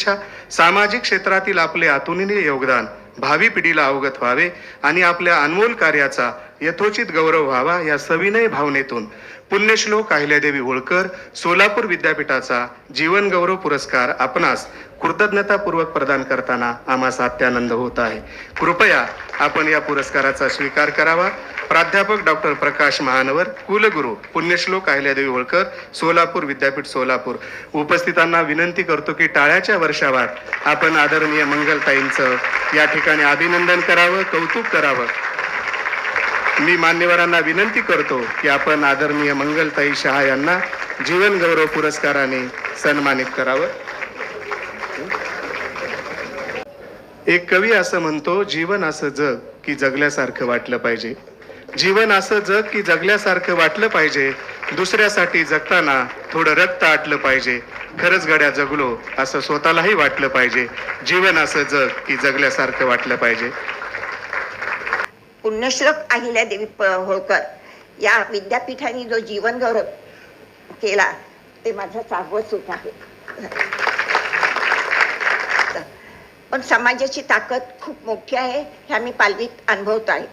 शुभेच्छा सामाजिक क्षेत्रातील आपले अतुलनीय योगदान भावी पिढीला अवगत व्हावे आणि आपल्या अनमोल कार्याचा यथोचित गौरव व्हावा या सविनय भावनेतून पुण्यश्लोक अहिल्यादेवी होळकर सोलापूर विद्यापीठाचा जीवन गौरव पुरस्कार आपणास कृतज्ञतापूर्वक प्रदान करताना आम्हास अत्यानंद होत आहे. कृपया आपण या पुरस्काराचा स्वीकार करावा. प्राध्यापक डॉक्टर प्रकाश महानवर कुलगुरू पुण्यश्लोक अहिल्यादेवी होळकर सोलापूर विद्यापीठ सोलापूर. उपस्थितांना विनंती करतो की टाळ्याच्या वर्षावात आपण आदरणीय मंगलताईंचं या ठिकाणी अभिनंदन करावं कौतुक करावं. मी मान्यवरांना विनंती करतो की आपण आदरणीय मंगलताई शहा यांना जीवन गौरव पुरस्काराने सन्मानित करावं. एक कवी असं म्हणतो जीवन असं जग की जगल्यासारखं वाटलं पाहिजे. जीवन असं जग की जगल्यासारखं वाटलं पाहिजे. दुसऱ्यासाठी जगताना थोडं रक्त आटलं पाहिजे. खरंच गड्या जगलो असं स्वतःलाही वाटलं पाहिजे. जीवन असं जग की जगल्यासारखं वाटलं पाहिजे. पुण्यश्लोक अहिल्यादेवी प होळकर. या विद्यापीठाने जो जीवन गौरव केला ते माझं चांगलं सुख आहे. पण समाजाची ताकद खूप मोठी आहे हे आम्ही पालवीत अनुभवतो आहे.